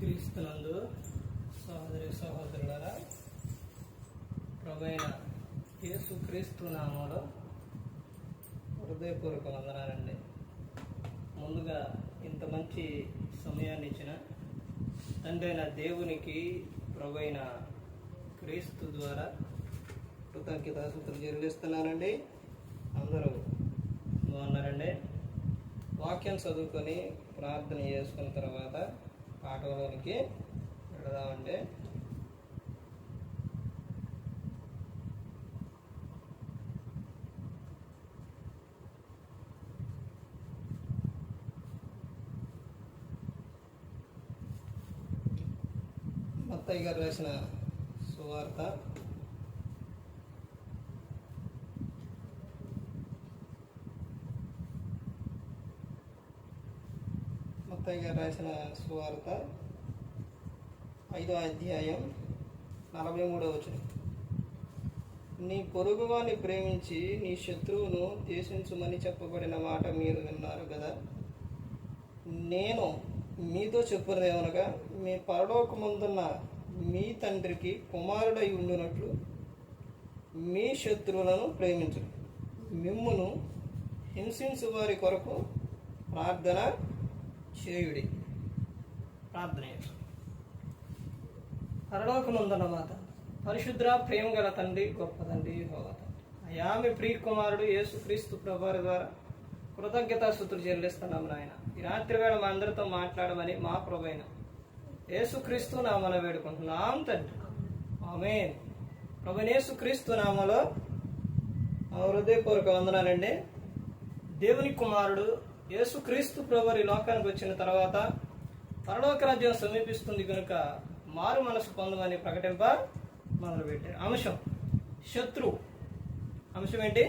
క్రీస్తులందు సహోదరి సహోదరులరా ప్రభైన యేసు క్రీస్తు నామంలో హృదయపూర్వక వందనాలండి. ముందుగా ఇంత మంచి సమయాన్ని ఇచ్చిన తండ్రి అయిన దేవునికి ప్రభైన క్రీస్తు ద్వారా కృతజ్ఞతాసుతులు చెల్లిస్తున్నానండి. అందరూ బాగున్నారండి. వాక్యం చదువుకొని ప్రార్థన చేసుకున్న తర్వాత ఆటోలోనికి వెళదామండి. మత్తయ్య గారు రాసిన సువార్త. మత్తయ్య గారు రాసిన సువార్త ఐదో అధ్యాయం నలభై మూడవ వచనం. నీ పొరుగువాని ప్రేమించి నీ శత్రువును ద్వేషించుమని చెప్పబడిన మాట మీరు విన్నారు కదా? నేను మీతో చెప్పున్నదేమనగా మీ పరలోకముందున్న మీ తండ్రికి కుమారుడై ఉండినట్లు మీ శత్రువులను ప్రేమించరు మిమ్మును హింసించు వారి కొరకు ప్రార్థన చేయుడి ప్రార్థన. పరలోకముందన మాత పరిశుద్ర ప్రేమ గల తండ్రి గొప్ప తండ్రి యెహోవా తండ్రి. అయా మీ ప్రియ కుమారుడు యేసుక్రీస్తు ప్రభారి ద్వారా కృతజ్ఞతాస్తుతులు చెల్లిస్తున్నాం నాయన. ఈ రాత్రి వేళ మా అందరితో మాట్లాడమని మా ప్రభైన యేసుక్రీస్తు నామన వేడుకుంటున్నాం తండ్రి. ఆమె ప్రభునేసుక్రీస్తు నామలో హృదయపూర్వక వందనాలండి. దేవుని కుమారుడు యేసుక్రీస్తు ప్రభు ఈ లోకానికి వచ్చిన తర్వాత పరలోక రాజ్యం సమీపిస్తుంది కనుక మారు మనసు పొందమని ప్రకటింప మొదలుపెట్టారు అంశం శత్రు. అంశం ఏంటి?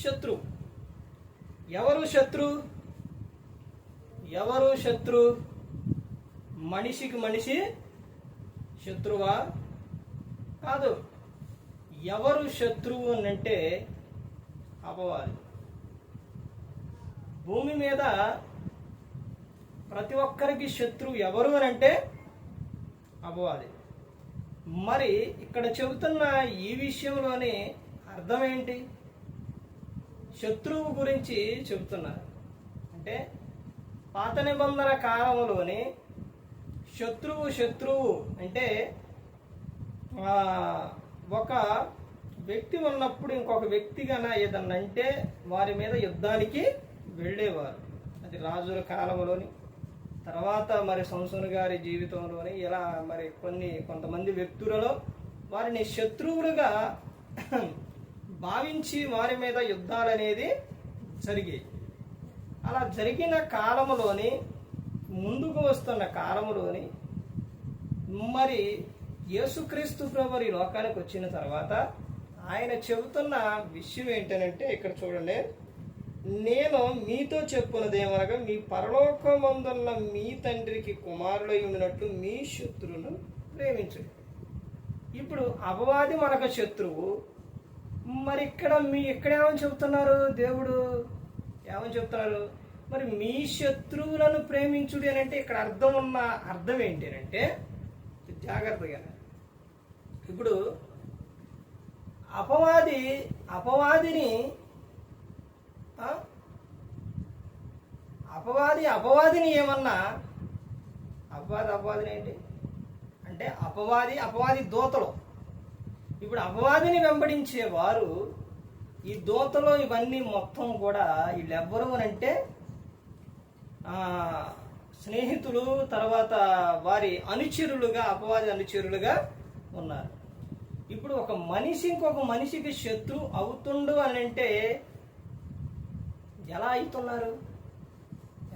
శత్రు. ఎవరు శత్రు? ఎవరు శత్రు? మనిషికి మనిషి శత్రువా? కాదు. ఎవరు శత్రువు అని అంటే అపవాది. భూమి మీద ప్రతి ఒక్కరికి శత్రువు ఎవరు అని అంటే అపవాది మరి ఇక్కడ చెబుతున్న ఈ విషయంలోని అర్థం ఏంటి? శత్రువు గురించి చెబుతున్నారు అంటే పాత నిబంధన కాలంలోని శత్రువు శత్రువు అంటే ఒక వ్యక్తి ఉన్నప్పుడు ఇంకొక వ్యక్తి గన ఏదన్నా అంటే వారి మీద యుద్ధానికి వెళ్ళేవారు. అది రాజుల కాలంలోని తర్వాత మరి సంసోను గారి జీవితంలోని ఇలా మరి కొన్ని కొంతమంది వ్యక్తులలో వారిని శత్రువులుగా భావించి వారి మీద యుద్ధాలు అనేది జరిగాయి అలా జరిగిన కాలంలోని ముందుకు వస్తున్న కాలంలోని మరి యేసుక్రీస్తు ప్రభు ఈ లోకానికి వచ్చిన తర్వాత ఆయన చెబుతున్న విషయం ఏంటనంటే ఇక్కడ చూడండి. నేను మీతో చెప్పున్నదేమనగా మీ పరలోకమందున్న మీ తండ్రికి కుమారుడై ఉండినట్లు మీ శత్రువును ప్రేమించండి. ఇప్పుడు అపవాది మనకు శత్రువు. మరి ఇక్కడ మీ ఇక్కడ ఏమని చెబుతున్నారు దేవుడు? ఏమని చెప్తున్నారు మరి మీ శత్రువులను ప్రేమించుడు అని అంటే ఇక్కడ అర్థం ఉన్న అర్థం ఏంటి అని అంటే జాగ్రత్తగా ఇప్పుడు అపవాది అపవాదిని అపవాది అపవాదిని ఏమన్నా? అపవాది అపవాదిని ఏంటి? అంటే అపవాది అపవాది దోతలు. ఇప్పుడు అపవాదిని వెంబడించే వారు ఈ దోతలో ఇవన్నీ మొత్తం కూడా వీళ్ళెవ్వరు అని అంటే స్నేహితులు తర్వాత వారి అనుచరులుగా అపవాది అనుచరులుగా ఉన్నారు. ఇప్పుడు ఒక మనిషి ఇంకొక మనిషికి శత్రు అవుతుండు అని అంటే ఎలా అవుతున్నారు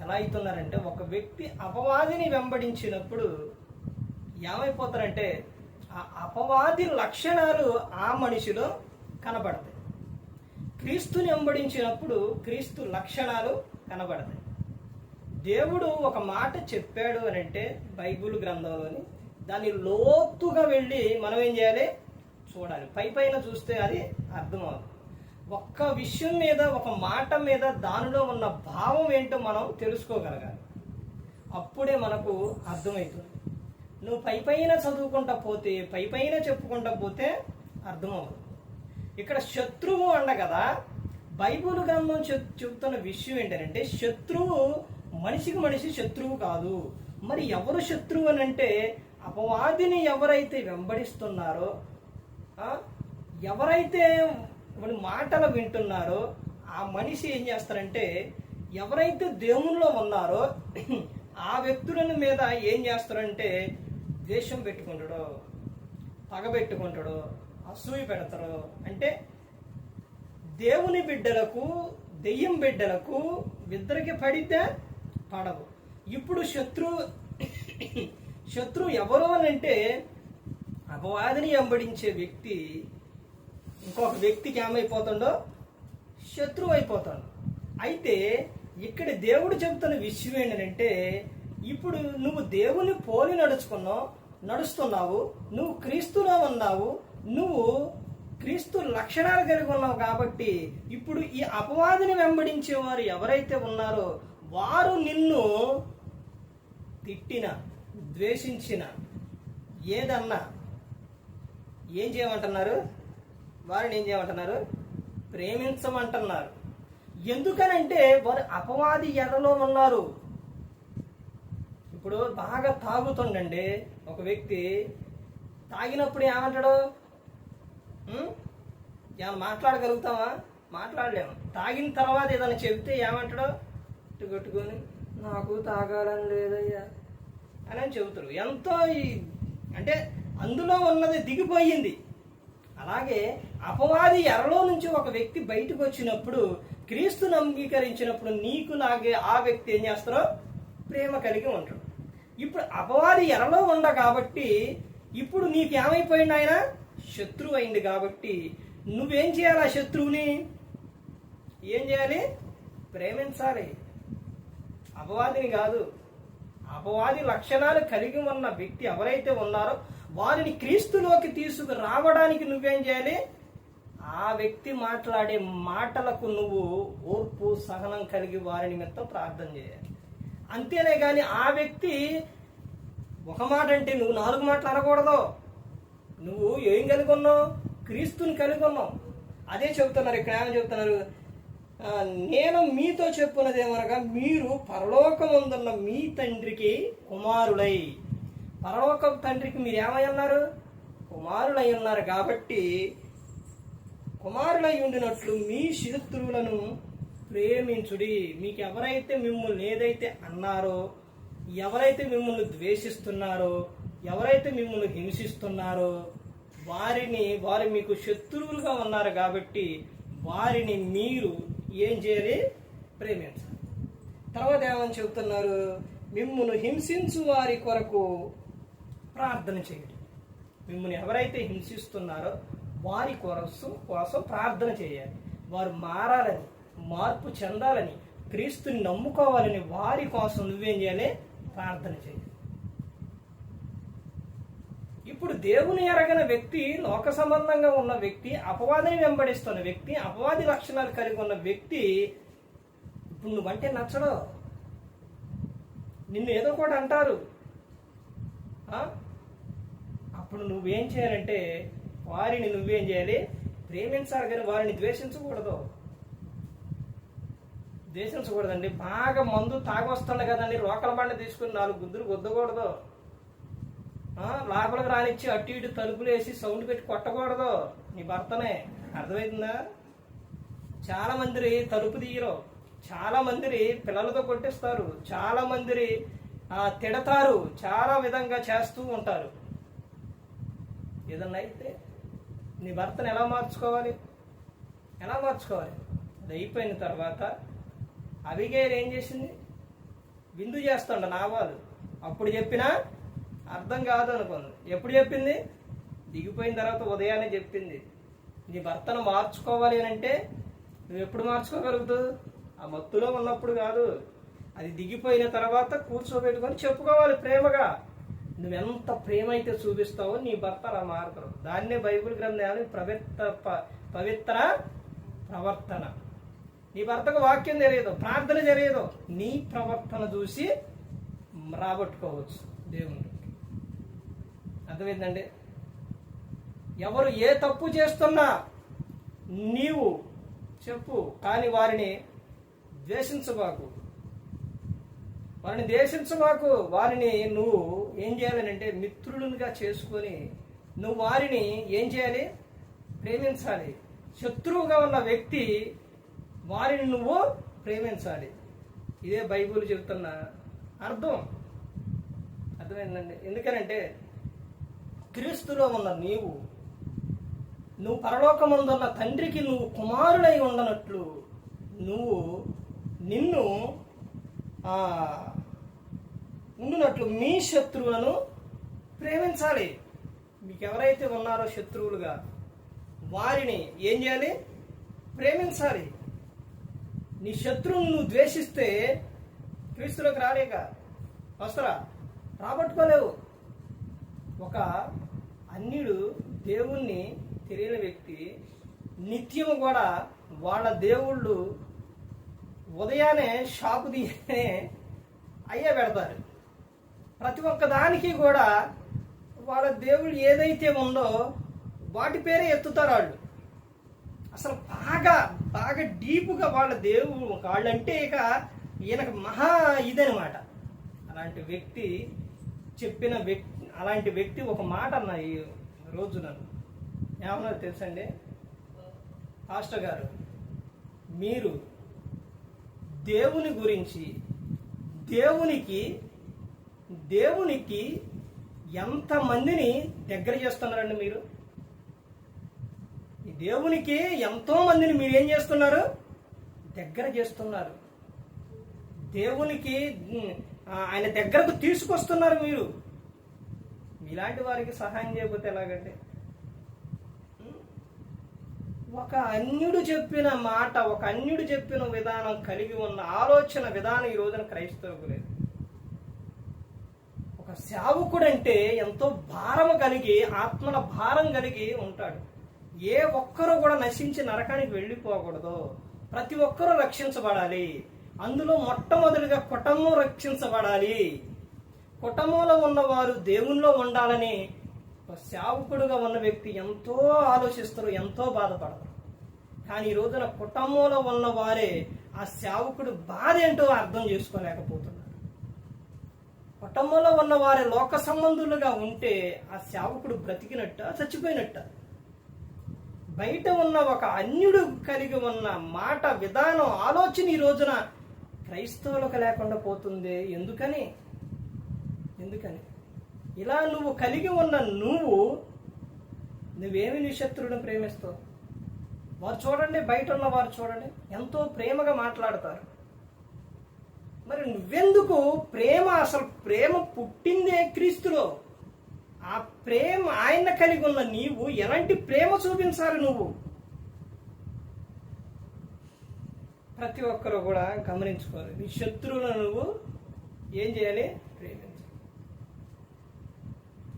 ఎలా అవుతున్నారంటే ఒక వ్యక్తి అపవాదిని వెంబడించినప్పుడు ఏమైపోతారంటే ఆ అపవాది లక్షణాలు ఆ మనిషిలో కనబడతాయి. క్రీస్తుని వెంబడించినప్పుడు క్రీస్తు లక్షణాలు కనబడతాయి. దేవుడు ఒక మాట చెప్పాడు అని అంటే బైబుల్ గ్రంథంలోని దాన్ని లోతుగా వెళ్ళి మనం ఏం చేయాలి? చూడాలి. పై పైన చూస్తే అది అర్థమవుతుంది. ఒక్క విషయం మీద ఒక మాట మీద దానిలో ఉన్న భావం ఏంటో మనం తెలుసుకోగలగాలి. అప్పుడే మనకు అర్థమవుతుంది. నువ్వు పై పైన చదువుకుంటా పోతే పై పైన చెప్పుకుంటా పోతే అర్థమవుతుంది ఇక్కడ శత్రువు అండ కదా బైబుల్ గ్రంథం చెప్- చెప్తున్న విషయం ఏంటంటే శత్రువు మనిషికి మనిషి శత్రువు కాదు. మరి ఎవరు శత్రువు అని అంటే అపవాదిని ఎవరైతే వెంబడిస్తున్నారో ఎవరైతే వాడి మాటలు వింటున్నారో ఆ మనిషి ఏం చేస్తారంటే ఎవరైతే దేవునిలో ఉన్నారో ఆ వ్యక్తులను మీద ఏం చేస్తారంటే ద్వేషం పెట్టుకుంటాడో పగబెట్టుకుంటాడో అసూయ పెడతారు అంటే దేవుని బిడ్డలకు దెయ్యం బిడ్డలకు ఇద్దరికి పడితే పడవు. ఇప్పుడు శత్రు శత్రు ఎవరు అని అంటే అపవాదిని వెంబడించే వ్యక్తి ఇంకొక వ్యక్తికి ఏమైపోతుండో? శత్రువు అయిపోతాడు. అయితే ఇక్కడ దేవుడు చెబుతున్న విషయం ఏంటంటే ఇప్పుడు నువ్వు దేవుని పోలి నడుచుకున్నావు నడుస్తున్నావు నువ్వు క్రీస్తులో ఉన్నావు నువ్వు క్రీస్తు లక్షణాలు కలిగి ఉన్నావు కాబట్టి ఇప్పుడు ఈ అపవాదిని వెంబడించే వారు ఎవరైతే ఉన్నారో వారు నిన్ను తిట్టిన ద్వేషించిన ఏదన్నా ఏం చేయమంటున్నారు? వారిని ఏం చేయమంటున్నారు? ప్రేమించమంటున్నారు. ఎందుకనంటే వారు అపవాది ఎర్రలో ఉన్నారు. ఇప్పుడు బాగా తాగుతుండండి. ఒక వ్యక్తి తాగినప్పుడు ఏమంటాడు? ఏమైనా మాట్లాడగలుగుతామా మాట్లాడలేము. తాగిన తర్వాత ఏదైనా చెబితే ఏమంటాడు? ఇటు కొట్టుకొని నాకు తాగాలని లేదయ్యా. అని అని చెబుతారు ఎంతో ఈ అంటే అందులో ఉన్నది దిగిపోయింది. అలాగే అపవాది ఎరలో నుంచి ఒక వ్యక్తి బయటకు వచ్చినప్పుడు క్రీస్తును అంగీకరించినప్పుడు నీకు లాగే ఆ వ్యక్తి ఏం చేస్తారో? ప్రేమ కలిగి ఉంటాడు ఇప్పుడు అపవాది ఎరలో ఉండ కాబట్టి ఇప్పుడు నీకు ఏమైపోయింది ఆయన? శత్రువు అయింది కాబట్టి. నువ్వేం చేయాలి ఆ శత్రువుని? ఏం చేయాలి? ప్రేమించాలి. అపవాదిని కాదు. అపవాది లక్షణాలు కలిగి ఉన్న వ్యక్తి ఎవరైతే ఉన్నారో వారిని క్రీస్తులోకి తీసుకు రావడానికి నువ్వేం చేయాలి? ఆ వ్యక్తి మాట్లాడే మాటలకు నువ్వు ఓర్పు సహనం కలిగి వారి నిమిత్తం ప్రార్థన చేయాలి. అంతేనే కానీ ఆ వ్యక్తి ఒక మాట అంటే నువ్వు నాలుగు మాటలు అనకూడదు. నువ్వు ఏం కలిగి ఉన్నావు? క్రీస్తుని కలిగి ఉన్నావు. అదే చెబుతున్నారు ఇక్కడ ఏమని చెబుతున్నారు? నేను మీతో చెప్పున్నది ఏమనగా మీరు పరలోకముందున్న మీ తండ్రికి కుమారులై. పరలోక తండ్రికి మీరు ఏమై ఉన్నారు కుమారులై ఉన్నారు కాబట్టి కుమారులై ఉండినట్లు మీ శత్రువులను ప్రేమించుడి. మీకు ఎవరైతే మిమ్మల్ని ఏదైతే అన్నారో ఎవరైతే మిమ్మల్ని ద్వేషిస్తున్నారో ఎవరైతే మిమ్మల్ని హింసిస్తున్నారో వారిని వారు మీకు శత్రువులుగా ఉన్నారు కాబట్టి వారిని మీరు ఏం చేయాలి? ప్రేమించాలి. తర్వాత ఏమని చెబుతున్నారు? మిమ్మల్ని హింసించు వారి కొరకు ప్రార్థన చేయడం. మిమ్మల్ని ఎవరైతే హింసిస్తున్నారో వారి కొరసు కోసం ప్రార్థన చేయాలి. వారు మారాలని మార్పు చెందాలని క్రీస్తుని నమ్ముకోవాలని వారి కోసం నువ్వేం చేయాలి? ప్రార్థన చేయాలి ఇప్పుడు దేవుని ఎరగిన వ్యక్తి లోక సంబంధంగా ఉన్న వ్యక్తి అపవాదిని వెంబడిస్తున్న వ్యక్తి అపవాది లక్షణాలు కలిగి ఉన్న వ్యక్తి ఇప్పుడు నువ్వంటే నచ్చడు. నిన్ను ఏదో కూడా అంటారు. అప్పుడు నువ్వేం చేయాలంటే వారిని నువ్వేం చేయాలి? ప్రేమించాలి కానీ వారిని ద్వేషించకూడదు. ద్వేషించకూడదండి. బాగా మందు తాగొస్తుంది కదండి. రోకల బండ తీసుకుని నాలుగు గుద్దులు గుద్దకూడదు. లోపలికి రానిచ్చి అటు ఇటు తలుపులు వేసి సౌండ్ పెట్టి కొట్టకూడదు. నీ భర్తనే. అర్థమవుతుందా చాలా మంది తలుపు తీయరు. చాలా మంది పిల్లలతో కొట్టిస్తారు. చాలా మంది ఆ, తిడతారు. చాలా విధంగా చేస్తూ ఉంటారు. ఏదన్నా అయితే నీ భర్తను ఎలా మార్చుకోవాలి? ఎలా మార్చుకోవాలి? అది అయిపోయిన తర్వాత అవిగేర్ ఏం చేసింది? విందు చేస్తుండ నావాలు అప్పుడు చెప్పినా అర్థం కాదు అనుకుంది. ఎప్పుడు చెప్పింది? దిగిపోయిన తర్వాత ఉదయాన్నే చెప్పింది. నీ భర్తను మార్చుకోవాలి అని అంటే నువ్వు ఎప్పుడు మార్చుకోగలుగుతావు? ఆ మత్తులో ఉన్నప్పుడు కాదు. అది దిగిపోయిన తర్వాత కూర్చోబెట్టుకొని చెప్పుకోవాలి ప్రేమగా. నువ్వెంత ప్రేమ అయితే చూపిస్తావో నీ భర్త అలా మారుతారు దాన్నే బైబిల్ గ్రంథాన్ని పవిత్ర ప- పవిత్ర ప్రవర్తన. నీ భర్తకు వాక్యం తెలియదు ప్రార్థన తెలియదు. నీ ప్రవర్తన చూసి రాబట్టుకోవచ్చు దేవుని అర్థమైందండి? ఎవరు ఏ తప్పు చేస్తున్నా నీవు చెప్పు కానీ వారిని ద్వేషించబాకు. వారిని ద్వేషించబాకు వారిని నువ్వు ఏం చేయాలని అంటే మిత్రులుగా చేసుకొని నువ్వు వారిని ఏం చేయాలి? ప్రేమించాలి. శత్రువుగా ఉన్న వ్యక్తి వారిని నువ్వు ప్రేమించాలి. ఇదే బైబిల్ చెబుతున్న అర్థం. అర్థమైందండి. ఎందుకనంటే క్రీస్తులో ఉన్న నీవు నువ్వు పరలోకమందున్న తండ్రికి నువ్వు కుమారుడై ఉండనట్లు నువ్వు నిన్ను ఉండునట్లు మీ శత్రువులను ప్రేమించాలి. మీకు ఎవరైతే ఉన్నారో శత్రువులుగా వారిని ఏం చేయాలి? ప్రేమించాలి. నీ శత్రువును నువ్వు ద్వేషిస్తే క్రీస్తులోకి రాలేక. వస్తారా రాబట్టుకోలేవు. ఒక అన్యుడు దేవుణ్ణి తెలియని వ్యక్తి నిత్యము కూడా వాళ్ళ దేవుళ్ళు ఉదయాన్నే షాపు తీయనే అయ్యే పెడతారు. ప్రతి ఒక్క దానికి కూడా వాళ్ళ దేవుడు ఏదైతే ఉందో వాటి పేరే ఎత్తుతారు వాళ్ళు. అసలు బాగా బాగా డీప్గా వాళ్ళ దేవుడు వాళ్ళంటే ఇక ఈయనకు మహా ఇదనమాట అలాంటి వ్యక్తి చెప్పిన వ్యక్తి అలాంటి వ్యక్తి ఒక మాట అన్న ఈ రోజు నన్ను. ఏమన్నా తెలుసండి? పాస్టర్ గారు మీరు దేవుని గురించి దేవునికి దేవునికి ఎంతమందిని దగ్గర చేస్తున్నారండి మీరు? ఈ దేవునికి ఎంతో మందిని మీరు ఏం చేస్తున్నారు? దగ్గర చేస్తున్నారు. దేవునికి ఆయన దగ్గరకు తీసుకొస్తున్నారు మీరు. ఇలాంటి వారికి సహాయం చేయకపోతే ఎలాగంటే ఒక అన్యుడు చెప్పిన మాట ఒక అన్యుడు చెప్పిన విధానం కలిగి ఉన్న ఆలోచన విధానం ఈ రోజున క్రైస్తవుకు లేదు. ఒక సేవకుడు అంటే ఎంతో భారం కలిగి ఆత్మల భారం కలిగి ఉంటాడు. ఏ ఒక్కరూ కూడా నశించి నరకానికి వెళ్ళిపోకూడదు. ప్రతి ఒక్కరూ రక్షించబడాలి. అందులో మొట్టమొదటిగా కుటుంబం రక్షించబడాలి. కుటుంబంలో ఉన్నవారు దేవునిలో ఉండాలని ఒక సేవకుడుగా ఉన్న వ్యక్తి ఎంతో ఆలోచిస్తారు ఎంతో బాధపడతారు. కానీ ఈ రోజున కుటుంబంలో ఉన్న వారే ఆ సేవకుడు బాధ ఏంటో అర్థం చేసుకోలేకపోతున్నారు. కుటుంబంలో ఉన్న వారే లోక సంబంధులుగా ఉంటే ఆ సేవకుడు బ్రతికినట్ట చచ్చిపోయినట్ట. బయట ఉన్న ఒక అన్యుడు కలిగి ఉన్న మాట విధానం ఆలోచన ఈ రోజున క్రైస్తవులకు లేకుండా పోతుంది? ఎందుకని? ఎందుకని? ఇలా నువ్వు కలిగి ఉన్న నువ్వు నువ్వేమి నీ శత్రువును ప్రేమిస్తావు? వారు చూడండి బయట ఉన్న వారు చూడండి ఎంతో ప్రేమగా మాట్లాడతారు. మరి నువ్వెందుకు ప్రేమ అసలు ప్రేమ పుట్టిందే క్రీస్తులో? ఆ ప్రేమ ఆయన కలిగి ఉన్న నీవు ఎలాంటి ప్రేమ చూపించాలి నువ్వు? ప్రతి ఒక్కరు కూడా గమనించుకోవాలి. నీ శత్రువులను నువ్వు ఏం చేయాలి? ప్రేమించాలి.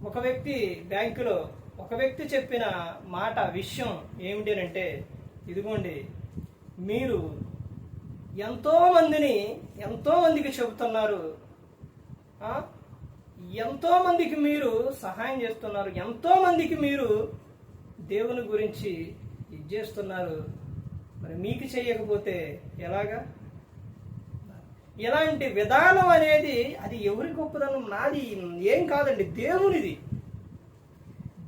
ఒక వ్యక్తి బ్యాంకులో ఒక వ్యక్తి చెప్పిన మాట విషయం ఏమిటి అంటే ఇదిగోండి మీరు ఎంతోమందిని ఎంతోమందికి చెబుతున్నారు. ఎంతోమందికి మీరు సహాయం చేస్తున్నారు. ఎంతోమందికి మీరు దేవుని గురించి ఇది చేస్తున్నారు. మరి మీకు చేయకపోతే ఎలాగా? ఇలాంటి విధానం అనేది అది ఎవరి గొప్పదనం నాది ఏం కాదండి దేవునిది.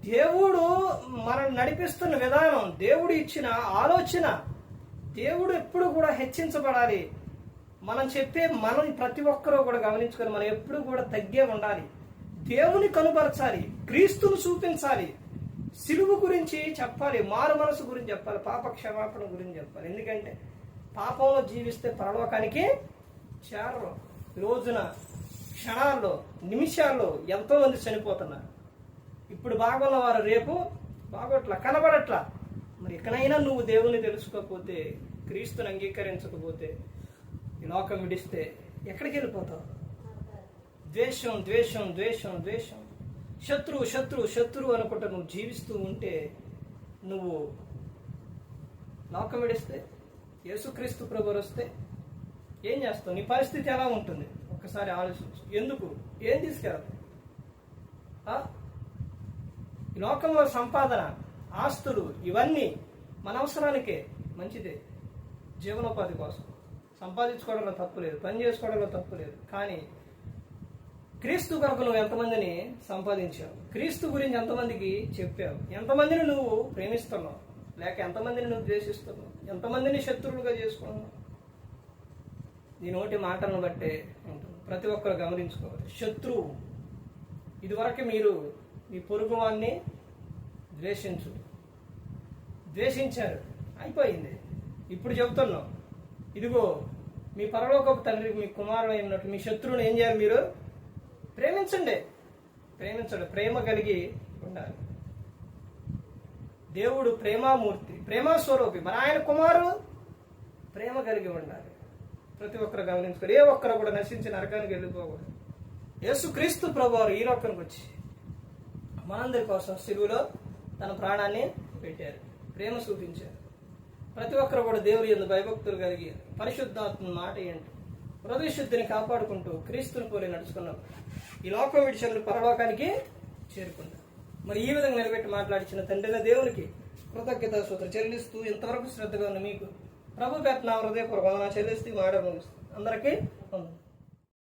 దేవుడు మనం నడిపిస్తున్న విధానం దేవుడు ఇచ్చిన ఆలోచన దేవుడు ఎప్పుడు కూడా హెచ్చించబడాలి. మనం చెప్పే మనం ప్రతి ఒక్కరూ కూడా గమనించుకొని మనం ఎప్పుడు కూడా తగ్గే ఉండాలి. దేవుని కనుపరచాలి క్రీస్తును చూపించాలి. సిలువు గురించి చెప్పాలి మారు మనసు గురించి చెప్పాలి పాప క్షమాపణ గురించి చెప్పాలి. ఎందుకంటే పాపంలో జీవిస్తే పరలోకానికి చేరరు. రోజున క్షణాల్లో నిమిషాల్లో ఎంతోమంది చనిపోతున్నారు. ఇప్పుడు బాగోల వారు రేపు బాగోట్లా కనబడట్లా. మరి ఎక్కడైనా నువ్వు దేవుని తెలుసుకోకపోతే క్రీస్తుని అంగీకరించకపోతే ఈ లోకం విడిస్తే ఎక్కడికి వెళ్ళిపోతావు? ద్వేషం ద్వేషం ద్వేషం ద్వేషం. శత్రువు శత్రువు శత్రువు అనుకుంటా నువ్వు జీవిస్తూ ఉంటే నువ్వు లోకం విడిస్తే యేసుక్రీస్తు ప్రభు వస్తే ఏం చేస్తావు? నీ పరిస్థితి ఎలా ఉంటుంది? ఒక్కసారి ఆలోచించు. ఎందుకు? ఏం తీసుకెళ్తావు? లోకంలో సంపాదన ఆస్తులు ఇవన్నీ మన అవసరానికే మంచిదే. జీవనోపాధి కోసం. సంపాదించుకోవడంలో తప్పు లేదు పని చేసుకోవడంలో తప్పు లేదు. కానీ క్రీస్తు కొరకు నువ్వు ఎంతమందిని సంపాదించావు? క్రీస్తు గురించి ఎంతమందికి చెప్పావు? ఎంతమందిని నువ్వు ప్రేమిస్తున్నావు? లేక ఎంతమందిని నువ్వు ద్వేషిస్తున్నావు? ఎంతమందిని శత్రువులుగా చేసుకున్నావు నీ నోటి మాటలను బట్టే ఉంటుంది. ప్రతి ఒక్కరు గమనించుకోవాలి. శత్రువు. ఇదివరకు మీరు ఈ పొరుగు వాడిని ద్వేషించు. ద్వేషించారు. అయిపోయింది. ఇప్పుడు చెబుతున్నాం. ఇదిగో మీ పరలోకపు తండ్రి మీ కుమారుడు అయినట్టు మీ శత్రువుని ఏం చేయాలి మీరు? ప్రేమించండి. ప్రేమించండి. ప్రేమ కలిగి ఉండాలి. దేవుడు ప్రేమామూర్తి ప్రేమస్వరూపి. మన ఆయన కుమారు ప్రేమ కలిగి ఉండాలి. ప్రతి ఒక్కరు గమనించుకోరు ఏ ఒక్కరు కూడా నశించి నరకానికి వెళ్ళిపోకూడదు. యేసుక్రీస్తు ప్రభువారు ఈ లోకానికి వచ్చి మనందరి కోసం సిలువులో తన ప్రాణాన్ని పెట్టారు. ప్రేమ చూపించారు. ప్రతి ఒక్కరు కూడా దేవుని ఎందు భయభక్తులు కలిగి పరిశుద్ధాత్మ మాట ఏంటి? హృదయ శుద్ధిని కాపాడుకుంటూ క్రీస్తుని పోలి నడుచుకున్నాం. ఈ లోకం విడిచిన పరలోకానికి చేరుకున్నారు మరి ఈ విధంగా నిలబెట్టి మాట్లాడించిన తండ్రిన దేవునికి కృతజ్ఞత సూత్ర చెల్లిస్తూ ఇంతవరకు శ్రద్ధగా ఉన్న మీకు ప్రభు పెట్టిన హృదయపూర్వక చెల్లిస్తూ మాట అందరికీ